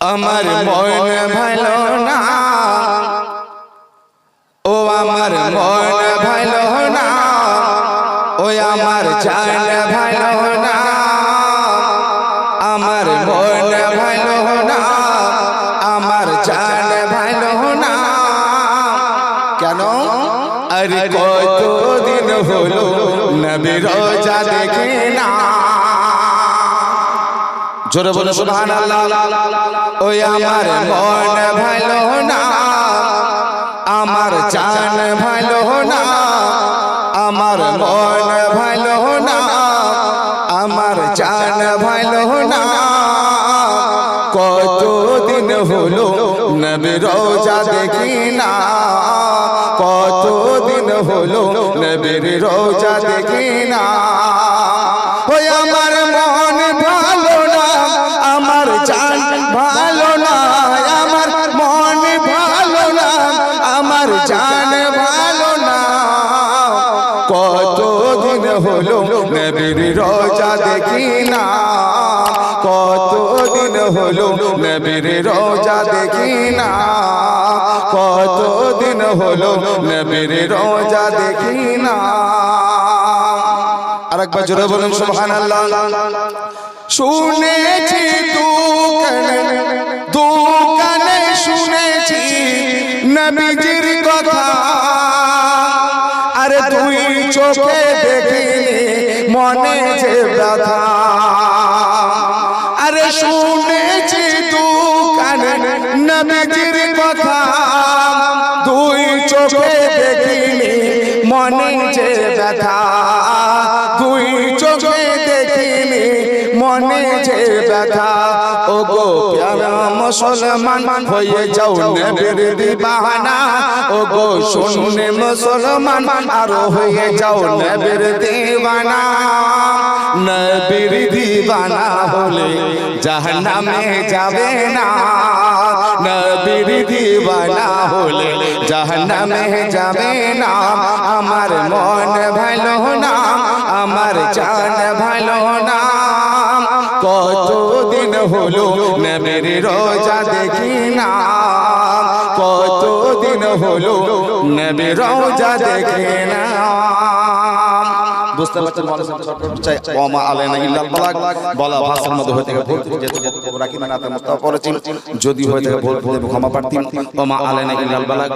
আমার মন ভালো না। ও আমার মন ভালো না। ও আমার চান ভালো না। আমার মন ভালো না। আমার চান ভালো না। কেন? আরে কতদিন হলো? নবী রোজা দেখে না। জোরে বলে ওই আমার মন ভালো না। আমার চান ভালো না। আমার মন ভালো না। আমার চান ভালো না। কতদিন হলো নবী রোজা দেখি না। কতদিন হলো নবীর রোজা দেখি না। হলো নবীর রোজা দেখি না। কতদিন হলো নবীর রোজা দেখি না। কতদিন হলো নবীর রোজা দেখি না। আরেকবার জোরে বলুন সুবহানাল্লাহ। শুনেছি দোকানে দোকানে শুনেছি নবীজির কথা। আরে তুই চোখে ব্যথা আরে শুনেছি দোকানে নবীজির কথা। তুই চোখে দেখিনি, মনে যে ব্যথা। তুই চোখে দেখিনি, মনে যে ব্যথা। ও গো মুসলমান হয়ে যাও নবীর দিবানা ও গো শুনে মুসলমান আরও হয়ে যাও নবীর দিবানা নবীর দিবানা হলে জাহান্নামে যাবে না নবীর দিবানা হলে জাহান্নামে যাবে না আমার মন ভালো না আমার চান ভালো না কতদিন হলো নবীর রোজা দেখি না কতদিন হলো নবীর রোজা দেখি না বুঝতে পারছেন মানুষ চাই ওমা আলাইনা ইল্লাল বালাগ। বলা ভাষার মধ্যে হয়ে থেকে ভুল যেতে যেতে রাখি না মুস্তাফা পড়েছি যদি হয়ে থাকে ভুল ভুল ক্ষমা প্রার্থী। ওমা আলাইনা বালাগ।